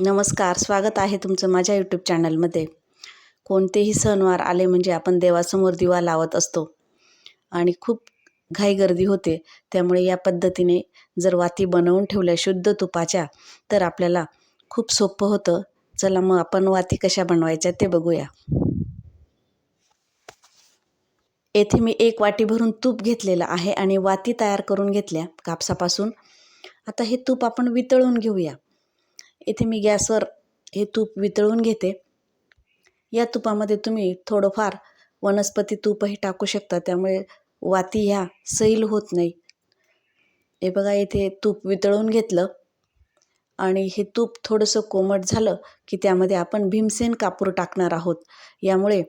नमस्कार स्वागत आहे तुमचं माझ्या यूट्यूब चॅनलमध्ये कोणतेही सणवार आले म्हणजे आपण देवासमोर दिवा लावत असतो. आणि खूप घाई गर्दी होते त्यामुळे या पद्धतीने जर वाती बनवून ठेवल्या शुद्ध तुपाच्या तर आपल्याला खूप सोपं होतं. चला मग आपण वाती कशा बनवायच्या ते बघूया. येथे मी एक वाटी भरून तूप घेतलेलं आहे आणि वाती तयार करून घेतल्या कापसापासून. आता हे तूप आपण वितळून घेऊया. येथे मी गॅसवर हे तूप वितळून घेते. या तुपामध्ये तुम्ही थोडंफार वनस्पती तूपही टाकू शकता. त्यामुळे वाती ह्या सैल होत नाही. हे बघा इथे तूप वितळून घेतलं. आणि हे तूप थोडंसं कोमट झालं की त्यामध्ये आपण भीमसेन कापूर टाकणार आहोत. यामुळे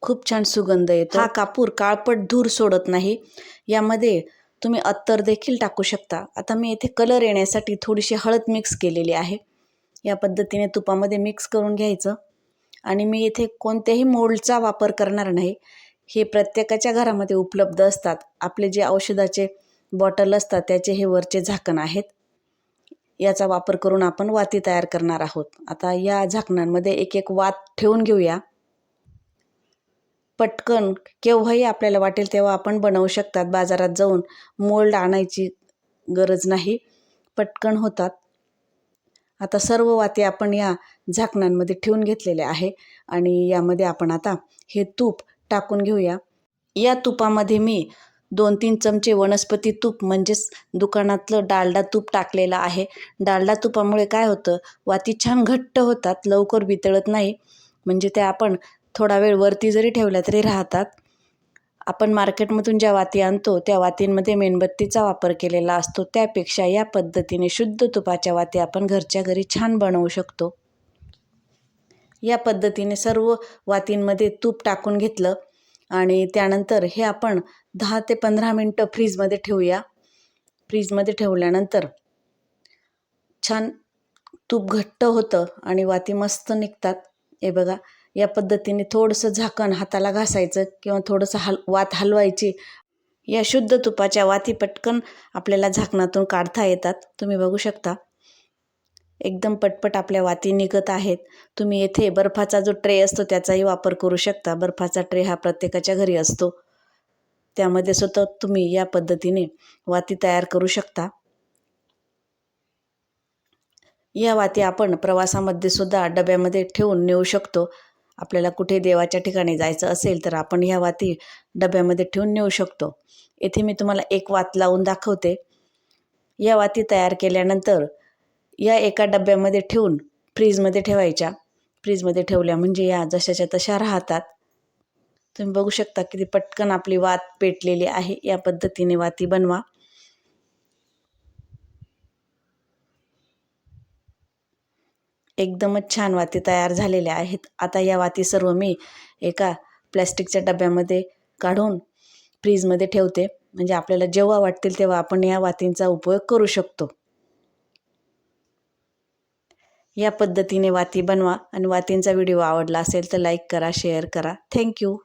खूप छान सुगंध येतो. हा कापूर काळपट धूर सोडत नाही. यामध्ये तुम्ही अत्तर देखील टाकू शकता. आता मी इथे कलर येण्यासाठी थोडीशी हळद मिक्स केलेली आहे. या पद्धतीने तुपामध्ये मिक्स करून घ्यायचं. आणि मी इथे कोणत्याही मोल्डचा वापर करणार नाही. हे प्रत्येकाच्या घरामध्ये उपलब्ध असतात. आपले जे औषधाचे बॉटल असतात त्याचे हे वरचे झाकण आहेत. याचा वापर करून आपण वाती तयार करणार आहोत. आता या झाकणांमध्ये एक एक वात ठेवून घेऊया. पटकन केव्हाही आपल्याला वाटेल तेव्हा आपण बनवू शकतात. बाजारात जाऊन मोल्ड आणायची गरज नाही. पटकन होतात. आता सर्व वाती आपण या झाकणांमध्ये ठेवून घेतलेले आहे आणि यामध्ये आपण आता हे तूप टाकून घेऊया. या तुपामध्ये मी दोन तीन चमचे वनस्पती तूप म्हणजेच दुकानातलं डालडा तूप टाकलेलं आहे. डालडा तुपामुळे काय होतं? वाती छान घट्ट होतात लवकर वितळत नाही. म्हणजे त्या आपण थोडा वेळ वरती जरी ठेवल्या तरी राहतात. आपण मार्केटमधून ज्या वाती आणतो त्या वातींमध्ये मेणबत्तीचा वापर केलेला असतो. त्यापेक्षा या पद्धतीने शुद्ध तुपाच्या वाती आपण घरच्या घरी छान बनवू शकतो. या पद्धतीने सर्व वातींमध्ये तूप टाकून घेतलं आणि त्यानंतर हे आपण दहा ते पंधरा मिनटं फ्रीजमध्ये ठेवूया. फ्रीजमध्ये ठेवल्यानंतर छान तूप घट्ट होतं आणि वाती मस्त निघतात. हे बघा या पद्धतीने थोडंसं झाकण हाताला घासायचं किंवा थोडंसं हल वात हलवायची. या शुद्ध तुपाच्या वाती पटकन आपल्याला झाकणातून काढता येतात. तुम्ही बघू शकता. एकदम पटपट आपल्या वाती निघत आहेत. तुम्ही येथे बर्फाचा जो ट्रे असतो त्याचाही वापर करू शकता. बर्फाचा ट्रे हा प्रत्येकाच्या घरी असतो. त्यामध्ये सुद्धा तुम्ही या पद्धतीने वाती तयार करू शकता. या वाती आपण प्रवासामध्ये सुद्धा डब्यामध्ये ठेवून नेऊ शकतो. आपल्याला कुठे देवाच्या ठिकाणी जायचं असेल तर आपण ह्या वाती डब्यामध्ये ठेवून नेऊ शकतो. येथे मी तुम्हाला एक वात लावून दाखवते. या वाती तयार केल्यानंतर या एका डब्यामध्ये ठेवून फ्रीजमध्ये ठेवायच्या. फ्रीजमध्ये ठेवल्या म्हणजे या जशाच्या तशा राहतात. तुम्ही बघू शकता किती पटकन आपली वात पेटलेली आहे. या पद्धतीने वाती बनवा. एकदमच छान वाती तयार झालेल्या आहेत. आता या वाती सर्व मी एका प्लॅस्टिकच्या डब्यामध्ये काढून फ्रीजमध्ये ठेवते. म्हणजे आपल्याला जेव्हा वाटतील तेव्हा आपण या वातींचा उपयोग करू शकतो. या पद्धतीने वाती बनवा आणि वातींचा व्हिडिओ आवडला असेल तर लाईक करा शेअर करा. थँक्यू.